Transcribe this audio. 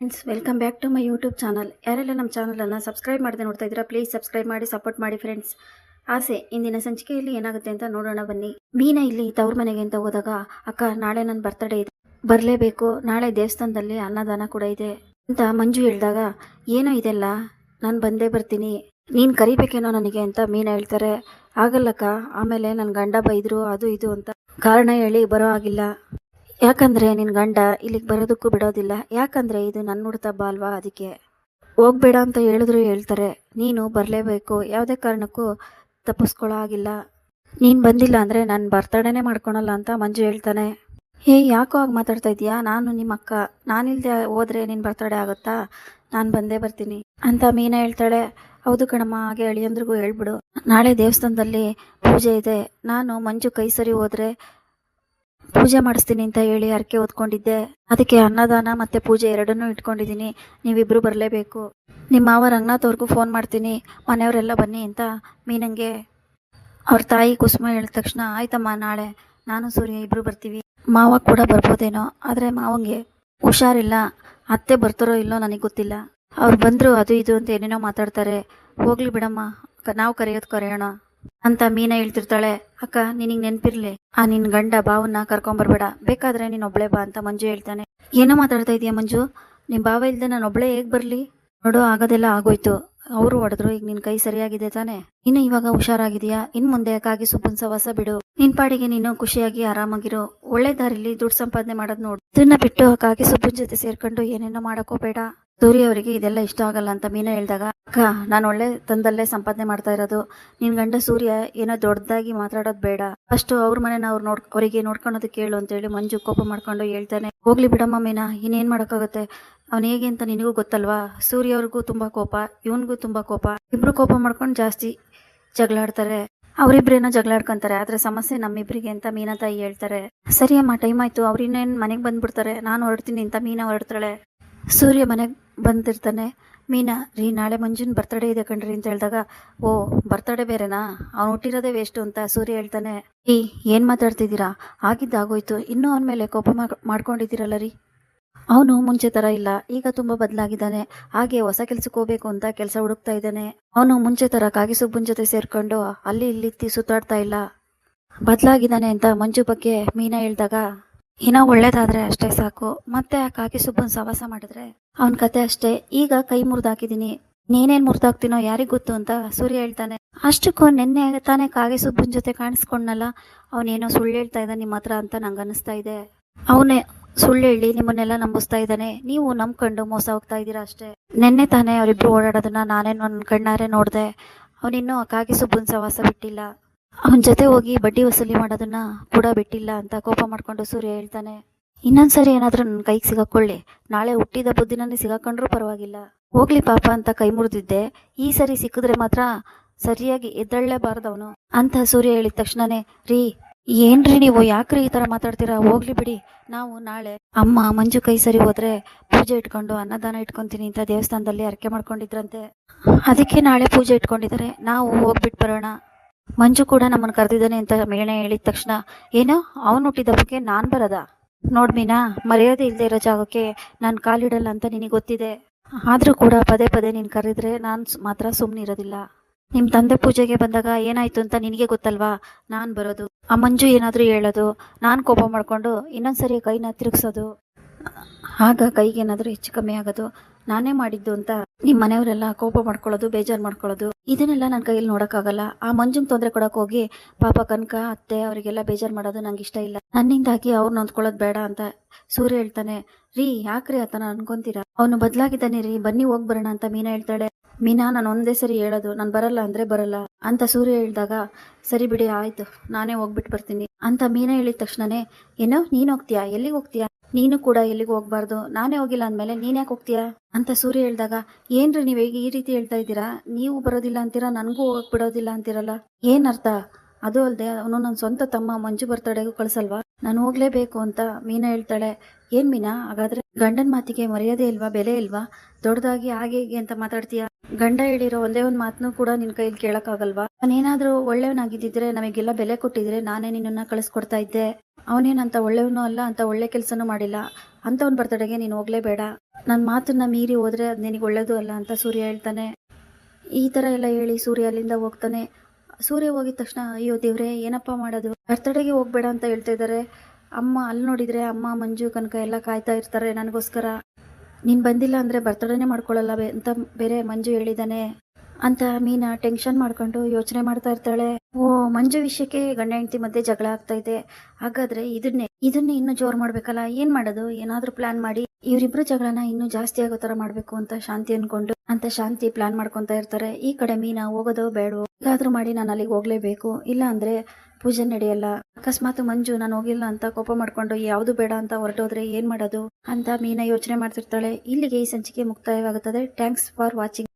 Friends welcome back to my YouTube channel ಯಾರೆಲ್ಲ ನಮ್ಮ ಚಾನಲನ್ನು ಸಬ್ಸ್ಕ್ರೈಬ್ ಮಾಡದೆ ನೋಡ್ತಾ ಇದ್ದೀರಾ ಪ್ಲೀಸ್ ಸಬ್ಸ್ಕ್ರೈಬ್ ಮಾಡಿ ಸಪೋರ್ಟ್ ಮಾಡಿ ಫ್ರೆಂಡ್ಸ್ ಆಸೆ, ಇಂದಿನ ಸಂಚಿಕೆಯಲ್ಲಿ ಏನಾಗುತ್ತೆ ಅಂತ ನೋಡೋಣ ಬನ್ನಿ. ಮೀನಾ ಇಲ್ಲಿ ತವ್ರ ಮನೆಗೆ ಅಂತ ಹೋದಾಗ, ಅಕ್ಕ, ನಾಳೆ ನನ್ನ ಬರ್ತಡೇ ಇದೆ. ಬರಲೇಬೇಕು. ನಾಳೆ ದೇವಸ್ಥಾನದಲ್ಲಿ ಅನ್ನದಾನ ಕೂಡ ಇದೆ. ಅಂತ ಮಂಜು ಹೇಳಿದಾಗ, ಏನೋ ಇದೆಲ್ಲ? ನಾನು ಬಂದೇ ಬರ್ತೀನಿ. ನೀನು ಕರಿಬೇಕೇನೋ ನನಗೆ? ಅಂತ ಮೀನಾ ಹೇಳ್ತಾರೆ. ಆಗಲ್ಲಕ್ಕ, ಆಮೇಲೆ ನನ್ನ ಗಂಡ ಬೈದರು, ಅದು ಇದು ಅಂತ. ಕಾರಣ ಹೇಳಿ, ಬರೋ ಆಗಿಲ್ಲ ಯಾಕಂದ್ರೆ ನಿನ್ನ ಗಂಡ ಇಲ್ಲಿಗೆ ಬರೋದಕ್ಕೂ ಬಿಡೋದಿಲ್ಲ. ಯಾಕಂದ್ರೆ ಇದು ನನ್ನ ಹುಡ್ತಬ್ಬ ಅಲ್ವಾ ಅದಕ್ಕೆ. ಹೋಗ್ಬೇಡ ಅಂತ ಹೇಳಿದ್ರು ಹೇಳ್ತಾರೆ. ನೀನು ಬರಲೇಬೇಕು. ಯಾವುದೇ ಕಾರಣಕ್ಕೂ ತಪ್ಪಿಸ್ಕೊಳ್ಳೋ ಆಗಿಲ್ಲ ನೀನು ಬಂದಿಲ್ಲ ಅಂದರೆ ನಾನು ಬರ್ತಡೇನೇ ಮಾಡ್ಕೊಳಲ್ಲ ಅಂತ ಮಂಜು ಹೇಳ್ತಾನೆ. ಹೇ, ಯಾಕೋ ಆಗ ಮಾತಾಡ್ತಾ ಇದೀಯಾ? ನಾನು ನಿಮ್ಮ ಅಕ್ಕ. ನಾನಿಲ್ದೆ ಹೋದ್ರೆ ನಿನ್ನ ಬರ್ತಡೇ ಆಗುತ್ತಾ? ನಾನು ಬಂದೇ ಬರ್ತೀನಿ ಅಂತ ಮೀನಾ ಹೇಳ್ತಾಳೆ. ಹೌದು ಕಣಮ್ಮ, ಹಾಗೆ ಅಳಿಯಂದ್ರಿಗೂ ಹೇಳ್ಬಿಡು. ನಾಳೆ ದೇವಸ್ಥಾನದಲ್ಲಿ ಪೂಜೆ ಇದೆ. ನಾನು ಮಂಜು ಕೈ ಸರಿ ಹೋದ್ರೆ ಪೂಜೆ ಮಾಡಿಸ್ತೀನಿ ಅಂತ ಹೇಳಿ ಹರಕೆ ಹೊತ್ಕೊಂಡಿದ್ದೆ. ಅದಕ್ಕೆ ಅನ್ನದಾನ ಮತ್ತೆ ಪೂಜೆ ಎರಡನ್ನೂ ಇಟ್ಕೊಂಡಿದ್ದೀನಿ. ನೀವಿಬ್ರು ಬರಲೇಬೇಕು. ನಿಮ್ಮ ಮಾವ ರಂಗನಾಥ್ ಅವ್ರಿಗೂ ಫೋನ್ ಮಾಡ್ತೀನಿ. ಮನೆಯವರೆಲ್ಲ ಬನ್ನಿ ಅಂತ ಮೀನಂಗೆ. ಅವ್ರ ತಾಯಿ ಕುಸುಮ ಹೇಳಿದ ತಕ್ಷಣ, ಆಯ್ತಮ್ಮ, ನಾಳೆ ನಾನು, ಸೂರ್ಯ ಇಬ್ರು ಬರ್ತೀವಿ. ಮಾವ ಕೂಡ ಬರ್ಬೋದೇನೋ, ಆದರೆ ಮಾವಂಗೆ ಹುಷಾರಿಲ್ಲ. ಅತ್ತೆ ಬರ್ತಾರೋ ಇಲ್ಲೋ ನನಗೆ ಗೊತ್ತಿಲ್ಲ. ಅವ್ರು ಬಂದರು ಅದು ಇದು ಅಂತ ಏನೇನೋ ಮಾತಾಡ್ತಾರೆ. ಹೋಗ್ಲಿ ಬಿಡಮ್ಮ ನಾವು ಕರೆಯೋದು ಕರೆಯೋಣ. ಅಂತ ಮೀನಾ ಹೇಳ್ತಿರ್ತಾಳೆ, ಅಕ್ಕ, ನಿನಗೆ ನೆನ್ಪಿರ್ಲಿ. ಆ ನಿನ್ ಗಂಡ ಬಾವನ್ನ ಕರ್ಕೊಂಬರ್ಬೇಡ. ಬೇಕಾದ್ರೆ ನೀನ್ ಒಬ್ಳೆ ಬಾ ಅಂತ ಮಂಜು ಹೇಳ್ತಾನೆ. ಏನೋ ಮಾತಾಡ್ತಾ ಇದೀಯ ಮಂಜು? ನಿಮ್ ಬಾವ ಇಲ್ದೆ ನಾನು ಒಬ್ಳೆ ಹೇಗ್ ಬರ್ಲಿ? ನೋಡು, ಆಗೋದೆಲ್ಲ ಆಗೋಯ್ತು. ಅವರು ಹೊಡೆದ್ರು, ಈಗ ನಿನ್ ಕೈ ಸರಿಯಾಗಿದೆ ತಾನೆ. ಇನ್ನು ಇವಾಗ ಹುಷಾರಾಗಿದೆಯಾ? ಇನ್ ಮುಂದೆ ಕಾಗಿ ಸುಬ್ಬನ್ ಸವಾಸ ಬಿಡು. ನಿನ್ ಪಾಡಿಗೆ ನೀನು ಖುಷಿಯಾಗಿ ಆರಾಮಾಗಿರು. ಒಳ್ಳೆ ದಾರಿಲಿ ದುಡ್ಡು ಸಂಪಾದನೆ ಮಾಡೋದ್ ನೋಡು. ಇದನ್ನ ಬಿಟ್ಟು ಕಾಗಿ ಸುಬ್ಬನ್ ಜೊತೆ ಸೇರ್ಕೊಂಡು ಏನೇನೋ ಮಾಡಕೋಬೇಡ ಸೂರ್ಯ ಅವರಿಗೆ ಇದೆಲ್ಲ ಇಷ್ಟ ಆಗಲ್ಲ ಅಂತ ಮೀನಾ ಹೇಳಿದಾಗ, ಅಕ್ಕ, ನಾನು ಒಳ್ಳೆ ತಂದಲ್ಲೇ ಸಂಪಾದನೆ ಮಾಡ್ತಾ ಇರೋದು. ನಿನ್ ಗಂಡ ಸೂರ್ಯ ಏನೋ ದೊಡ್ಡದಾಗಿ ಮಾತಾಡೋದು ಬೇಡ. ಅಷ್ಟು ಅವ್ರ ಮನೇನ ಅವ್ರು ನೋಡ್, ಅವರಿಗೆ ನೋಡ್ಕೊಳೋದಕ್ಕೆ ಕೇಳು ಅಂತೇಳಿ ಮಂಜು ಕೋಪ ಮಾಡ್ಕೊಂಡು ಹೇಳ್ತಾನೆ, ಹೋಗ್ಲಿ ಬಿಡಮ್ಮ ಮೀನಾ, ಇನ್ನೇನ್ ಮಾಡೋಕ್ಕಾಗುತ್ತೆ? ಅವ್ನು ಹೇಗೆ ಅಂತ ನಿನಗೂ ಗೊತ್ತಲ್ವಾ? ಸೂರ್ಯ ಅವ್ರಿಗೂ ತುಂಬಾ ಕೋಪ, ಇವನ್ಗೂ ತುಂಬಾ ಕೋಪ. ಇಬ್ರು ಕೋಪ ಮಾಡ್ಕೊಂಡು ಜಾಸ್ತಿ ಜಗಳಾಡ್ತಾರೆ. ಅವರಿಬ್ರೇನೋ ಜಗಳಾಡ್ಕೊಂತಾರೆ, ಆದ್ರೆ ಸಮಸ್ಯೆ ನಮ್ಮಿಬ್ರಿಗೆ ಅಂತ ಮೀನಾ ತಾಯಿ ಹೇಳ್ತಾರೆ. ಸರಿ ಅಮ್ಮ, ಟೈಮ್ ಆಯ್ತು. ಅವ್ರು ಇನ್ನೇನ್ ಮನೆಗೆ ಬಂದ್ಬಿಡ್ತಾರೆ. ನಾನು ಹೊರಡ್ತೀನಿ ಅಂತ ಮೀನಾ ಹೊರಡ್ತಾಳೆ. ಸೂರ್ಯ ಮನೆಗೆ ಬಂದಿರ್ತಾನೆ. ಮೀನಾ, ರೀ, ನಾಳೆ ಮಂಜುನ್ ಬರ್ತಡೇ ಇದೆ ಕಣ್ರಿ ಅಂತ ಹೇಳಿದಾಗ, ಓ ಬರ್ತಡೇ ಬೇರೆನಾ? ಅವ್ನು ಹುಟ್ಟಿರೋದೇ ವೇಸ್ಟ್ ಅಂತ ಸೂರ್ಯ ಹೇಳ್ತಾನೆ. ರೀ ಏನು ಮಾತಾಡ್ತಿದ್ದೀರಾ? ಆಗಿದ್ದಾಗೋಯ್ತು ಇನ್ನೂ ಅವನ ಮೇಲೆ ಕೋಪ ಮಾಡ್- ಮಾಡ್ಕೊಂಡಿದ್ದೀರಲ್ಲ ರೀ. ಅವನು ಮುಂಚೆ ತರ ಇಲ್ಲ. ಈಗ ತುಂಬಾ ಬದಲಾಗಿದ್ದಾನೆ. ಹಾಗೆ ಹೊಸ ಕೆಲಸಕ್ಕೆ ಹೋಗ್ಬೇಕು ಅಂತ ಕೆಲಸ ಹುಡುಕ್ತಾ ಇದ್ದಾನೆ. ಅವನು ಮುಂಚೆ ತರ ಕಾಗಿ ಸುಬ್ಬನ ಜೊತೆ ಸೇರ್ಕೊಂಡು ಅಲ್ಲಿ ಇಲ್ಲಿ ಸುತ್ತಾಡ್ತಾ ಇಲ್ಲ. ಬದಲಾಗಿದ್ದಾನೆ ಅಂತ ಮಂಜು ಬಗ್ಗೆ ಮೀನಾ ಹೇಳ್ದಾಗ ಏನೋ ಒಳ್ಳೇದಾದ್ರೆ ಅಷ್ಟೇ ಸಾಕು. ಮತ್ತೆ ಆ ಕಾಕಿ ಸುಬ್ಬನ್ ಸವಾಸ ಮಾಡಿದ್ರೆ, ಅವನ ಕತೆ ಅಷ್ಟೇ. ಈಗ ಕೈ ಮುರಿದಾಕಿದೀನಿ. ನೀನೇನ್ ಮುರಿದಾಕ್ತೀನೋ ಯಾರಿಗ್ ಗೊತ್ತು ಅಂತ ಸೂರ್ಯ ಹೇಳ್ತಾನೆ. ಅಷ್ಟಕ್ಕೂ ನಿನ್ನೆ ತಾನೇ ಕಾಗೆ ಸುಬ್ಬನ್ ಜೊತೆ ಕಾಣಿಸ್ಕೊಂಡ್ನಲ್ಲ, ಅವನೇನೋ ಸುಳ್ಳು ಹೇಳ್ತಾ ಇದ್ದ ನಿಮ್ಮ ಹತ್ರ ಅಂತ ನಂಗೆ ಅನಿಸ್ತಾ ಇದೆ. ಅವನೇ ಸುಳ್ಳು ಹೇಳಿ ನಿಮ್ಮನ್ನೆಲ್ಲ ನಂಬಿಸ್ತಾ ಇದ್ದಾನೆ. ನೀವು ನಂಬ್ಕೊಂಡು ಮೋಸ ಹೋಗ್ತಾ ಇದ್ದೀರಾ ಅಷ್ಟೇ. ನಿನ್ನೆ ತಾನೇ ಅವರಿಬ್ರು ಓಡಾಡೋದನ್ನ ನಾನೇನು ನನ್ನ ಕಣ್ಣಾರೆ ನೋಡಿದೆ. ಅವನಿನ್ನೂ ಕಾಗೆ ಸುಬ್ಬನ್ ಸವಾಸ ಬಿಟ್ಟಿಲ್ಲ. ಅವನ ಜೊತೆ ಹೋಗಿ ಬಡ್ಡಿ ವಸೂಲಿ ಮಾಡೋದನ್ನ ಕೂಡ ಬಿಟ್ಟಿಲ್ಲ ಅಂತ ಕೋಪ ಮಾಡ್ಕೊಂಡು ಸೂರ್ಯ ಹೇಳ್ತಾನೆ. ಇನ್ನೊಂದ್ಸರಿ ಏನಾದ್ರೂ ನನ್ನ ಕೈಗೆ ಸಿಗಾಕೊಳ್ಳಿ. ನಾಳೆ ಹುಟ್ಟಿದ ಬುದ್ಧಿನಲ್ಲಿ ಸಿಗಾಕೊಂಡ್ರೂ ಪರವಾಗಿಲ್ಲ. ಹೋಗ್ಲಿ ಪಾಪ ಅಂತ ಕೈ ಮುರಿದಿದ್ದೆ. ಈ ಸರಿ ಸಿಕ್ಕಿದ್ರೆ ಮಾತ್ರ ಸರಿಯಾಗಿ ಎದ್ದಳ್ಳೇಬಾರ್ದವನು ಅಂತ ಸೂರ್ಯ ಹೇಳಿದ ತಕ್ಷಣನೇ, ರೀ, ಏನ್ರಿ ನೀವು ಯಾಕ್ರಿ ಈ ತರ ಮಾತಾಡ್ತೀರಾ? ಹೋಗ್ಲಿ ಬಿಡಿ. ನಾವು ನಾಳೆ ಅಮ್ಮ ಮಂಜು ಕೈ ಸರಿ ಹೋದ್ರೆ ಪೂಜೆ ಇಟ್ಕೊಂಡು ಅನ್ನದಾನ ಇಟ್ಕೊಂತೀನಿ ಅಂತ ದೇವಸ್ಥಾನದಲ್ಲಿ ಅರಕೆ ಮಾಡ್ಕೊಂಡಿದ್ರಂತೆ. ಅದಕ್ಕೆ ನಾಳೆ ಪೂಜೆ ಇಟ್ಕೊಂಡಿದ್ದಾರೆ. ನಾವು ಹೋಗ್ಬಿಟ್ಟು ಬರೋಣ. ಮಂಜು ಕೂಡ ನಮ್ಮನ್ನು ಕರೆದಿದ್ದಾನೆ ಅಂತ ಮೇಣೆ ಹೇಳಿದ ತಕ್ಷಣ, ಏನೋ, ಅವನು ಹುಟ್ಟಿದ ಬಗ್ಗೆ ನಾನ್ ಬರದ? ನೋಡ್ ಮೀನಾ, ಮರ್ಯಾದೆ ಇಲ್ಲದೆ ಇರೋ ಜಾಗಕ್ಕೆ ನಾನು ಕಾಲಿಡಲ್ಲ ಅಂತ ನಿನಗೆ ಗೊತ್ತಿದೆ. ಆದ್ರೂ ಕೂಡ ಪದೇ ಪದೇ ನೀನು ಕರೆದ್ರೆ ನಾನು ಮಾತ್ರ ಸುಮ್ಮನಿರೋದಿಲ್ಲ ನಿಮ್ಮ ತಂದೆ ಪೂಜೆಗೆ ಬಂದಾಗ ಏನಾಯ್ತು ಅಂತ ನಿನಗೆ ಗೊತ್ತಲ್ವಾ? ನಾನು ಬರೋದು. ಆ ಮಂಜು ಏನಾದರೂ ಹೇಳೋದು, ನಾನು ಕೋಪ ಮಾಡ್ಕೊಂಡು ಇನ್ನೊಂದ್ಸರಿ ಕೈನ ತಿರುಗಿಸೋದು. ಆಗ ಕೈಗೆ ಏನಾದರೂ ಹೆಚ್ಚು ಕಮ್ಮಿ ಆಗೋದು ನಾನೇ ಮಾಡಿದ್ದು ಅಂತ ನಿಮ್ಮ ಮನೆಯವರೆಲ್ಲ ಕೋಪ ಮಾಡ್ಕೊಳ್ಳೋದು, ಬೇಜಾರು ಮಾಡ್ಕೊಳ್ಳೋದು, ಇದನ್ನೆಲ್ಲ ನನ್ನ ಕೈಯಲ್ಲಿ ನೋಡೋಕ್ಕಾಗಲ್ಲ. ಆ ಮಂಜುಂಗ್ ತೊಂದರೆ ಕೊಡಕ್ ಹೋಗಿ ಪಾಪ ಕನಕ, ಅತ್ತೆ ಅವರಿಗೆಲ್ಲ ಬೇಜಾರು ಮಾಡೋದು ನಂಗೆ ಇಷ್ಟ ಇಲ್ಲ. ನನ್ನಿಂದಾಗಿ ಅವ್ರು ನೊಂದ್ಕೊಳ್ಳೋದು ಬೇಡ ಅಂತ ಸೂರ್ಯ ಹೇಳ್ತಾನೆ. ರೀ, ಯಾಕ್ರಿ ಆತನ ಅನ್ಕೊಂತೀರಾ? ಅವನು ಬದಲಾಗಿದ್ದಾನೆ ರೀ, ಬನ್ನಿ ಹೋಗ್ ಬರೋಣ ಅಂತ ಮೀನಾ ಹೇಳ್ತಾಳೆ. ಮೀನಾ, ನಾನು ಒಂದೇ ಸರಿ ಹೇಳೋದು, ನಾನು ಬರಲ್ಲ ಅಂದ್ರೆ ಬರಲ್ಲ ಅಂತ ಸೂರ್ಯ ಹೇಳಿದಾಗ, ಸರಿ ಬಿಡಿ, ಆಯ್ತು, ನಾನೇ ಹೋಗ್ಬಿಟ್ಟು ಬರ್ತೀನಿ ಅಂತ ಮೀನಾ ಹೇಳಿದ ತಕ್ಷಣನೇ, ಏನೋ, ನೀನ್ ಹೋಗ್ತೀಯಾ? ಎಲ್ಲಿಗೆ ಹೋಗ್ತೀಯಾ? ನೀನು ಕೂಡ ಎಲ್ಲಿಗೂ ಹೋಗ್ಬಾರ್ದು? ನಾನೇ ಹೋಗಿಲ್ಲ ಅಂದ್ಮೇಲೆ ನೀನ್ ಯಾಕೆ ಹೋಗ್ತೀಯಾ? ಅಂತ ಸೂರ್ಯ ಹೇಳಿದಾಗ, ಏನ್ರಿ ನೀವ್ ಈ ರೀತಿ ಹೇಳ್ತಾ ಇದ್ದೀರಾ? ನೀವು ಬರೋದಿಲ್ಲ ಅಂತೀರಾ? ನನಗೂ ಹೋಗಕ್ ಬಿಡೋದಿಲ್ಲ ಅಂತೀರಲ್ಲ ಅರ್ಥ? ಅದು ಅಲ್ಲದೆ ಅವನು ನನ್ನ ಸ್ವಂತ ತಮ್ಮ ಮಂಜು ಬರ್ತಡೆಗೂ ಕಳ್ಸಲ್ವಾ? ನಾನು ಹೋಗ್ಲೇಬೇಕು ಅಂತ ಮೀನಾ ಹೇಳ್ತಾಳೆ. ಏನ್ ಮೀನಾ? ಹಾಗಾದ್ರೆ ಗಂಡನ ಮಾತಿಗೆ ಮರ್ಯಾದೆ ಇಲ್ವಾ? ಬೆಲೆ ಇಲ್ವಾ? ದೊಡ್ಡದಾಗಿ ಹಾಗೆ ಹೀಗೆ ಅಂತ ಮಾತಾಡ್ತೀಯಾ? ಗಂಡ ಹೇಳಿರೋ ಒಂದೇ ಒಂದ್ ಮಾತನ್ನು ಕೂಡ ನಿನ್ ಕೈಲಿ ಕೇಳಕ್ಕಾಗಲ್ವಾ? ನಾನೇನಾದ್ರೂ ಒಳ್ಳೆಯವನಾಗಿದ್ದಿದ್ರೆ, ನಮಗೆಲ್ಲ ಬೆಲೆ ಕೊಟ್ಟಿದ್ರೆ ನಾನೇ ನಿನ್ನನ್ನ ಕಳಿಸ್ಕೊಡ್ತಾ ಇದ್ದೆ. ಅವನೇನಂತ ಒಳ್ಳೆಯವನು ಅಲ್ಲ, ಅಂತ ಒಳ್ಳೆ ಕೆಲಸನೂ ಮಾಡಿಲ್ಲ. ಅಂಥವ್ನ ಬರ್ತಡೆಗೆ ನೀನು ಹೋಗಲೇಬೇಡ ನನ್ನ ಮಾತನ್ನ ಮೀರಿ ಹೋದ್ರೆ ಅದು ನಿನಗೆ ಒಳ್ಳೇದು ಅಲ್ಲ ಅಂತ ಸೂರ್ಯ ಹೇಳ್ತಾನೆ. ಈ ಥರ ಎಲ್ಲ ಹೇಳಿ ಸೂರ್ಯ ಅಲ್ಲಿಂದ ಹೋಗ್ತಾನೆ. ಸೂರ್ಯ ಹೋಗಿದ ತಕ್ಷಣ, ಅಯ್ಯೋ ದೇವ್ರೆ, ಏನಪ್ಪ ಮಾಡೋದು? ಬರ್ತಡೆಗೆ ಹೋಗ್ಬೇಡ ಅಂತ ಹೇಳ್ತಾ ಇದ್ದಾರೆ ಅಮ್ಮ ಅಲ್ಲಿ ನೋಡಿದರೆ ಅಮ್ಮ, ಮಂಜು, ಕನಕ ಎಲ್ಲ ಕಾಯ್ತಾ ಇರ್ತಾರೆ ನನಗೋಸ್ಕರ. ನೀನು ಬಂದಿಲ್ಲ ಅಂದರೆ ಬರ್ತಡೇನೇ ಮಾಡ್ಕೊಳ್ಳಲ್ಲ ಅಂತ ಬೇರೆ ಮಂಜು ಹೇಳಿದ್ದಾನೆ ಅಂತ ಮೀನಾ ಟೆನ್ಷನ್ ಮಾಡ್ಕೊಂಡು ಯೋಚನೆ ಮಾಡ್ತಾ ಇರ್ತಾಳೆ. ಓ, ಮಂಜು ವಿಷಯಕ್ಕೆ ಗಂಡ ಹೆಂಡತಿ ಮಧ್ಯೆ ಜಗಳ ಆಗ್ತಾ ಇದೆ. ಹಾಗಾದ್ರೆ ಇದನ್ನೇ ಇದನ್ನೇ ಇನ್ನೂ ಜೋರ್ ಮಾಡ್ಬೇಕಲ್ಲ? ಏನ್ ಮಾಡೋದು? ಏನಾದ್ರೂ ಪ್ಲಾನ್ ಮಾಡಿ. ಇವರಿಬ್ರು ಜಗಳನ ಇನ್ನೂ ಜಾಸ್ತಿ ಆಗೋ ತರ ಮಾಡ್ಬೇಕು ಅಂತ ಶಾಂತಿ ಅನ್ಕೊಂಡು, ಅಂತ ಶಾಂತಿ ಪ್ಲಾನ್ ಮಾಡ್ಕೊಂತ ಇರ್ತಾರೆ. ಈ ಕಡೆ ಮೀನಾ ಹೋಗೋದೋ ಬೇಡವೋ ಹೇಗಾದ್ರೂ ಮಾಡಿ ನಾನು ಅಲ್ಲಿಗೆ ಹೋಗ್ಲೇಬೇಕು. ಇಲ್ಲ ಅಂದ್ರೆ ಪೂಜೆ ನಡೆಯಲ್ಲ. ಅಕಸ್ಮಾತ್ ಮಂಜು, ನಾನು ಹೋಗಿಲ್ಲ ಅಂತ ಕೋಪ ಮಾಡ್ಕೊಂಡು ಯಾವುದು ಬೇಡ ಅಂತ ಹೊರಟೋದ್ರೆ ಏನ್ ಮಾಡೋದು? ಅಂತ ಮೀನಾ ಯೋಚನೆ ಮಾಡ್ತಿರ್ತಾಳೆ. ಇಲ್ಲಿಗೆ ಈ ಸಂಚಿಕೆ ಮುಕ್ತಾಯವಾಗುತ್ತದೆ. Thanks for watching